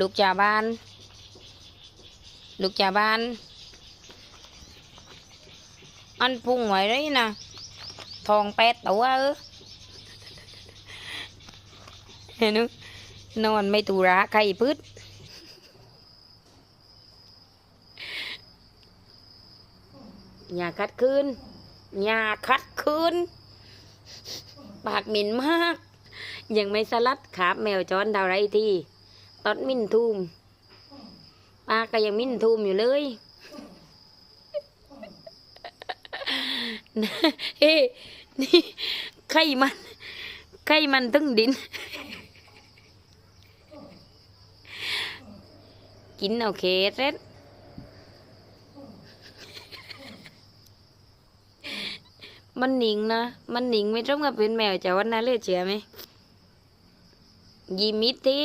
ลูกจ่าบ้านลูกจ่าบ้าน อันพุ่งไว้เลยนะทองแปดตัวเออเห็นนึนอนไม่ตูระใครพืชอย่าคัดคืนอย่าคัดคืนปากหมิ่นมาก ยังไม่สลัดขาบแมวจรดาวไรที่ ตอดมิ่นทูมปาก็ยังมิ่นทูมอยู่เลยเอ้นี่ไข่มันไข่มันตึงดิน กินเอาเคสเร็ดมันหนิงนะ มันหนิงไม่ต้องกับเป็นแมวจะวันนั้นเลยเชื่อไหมยิ้มมิดที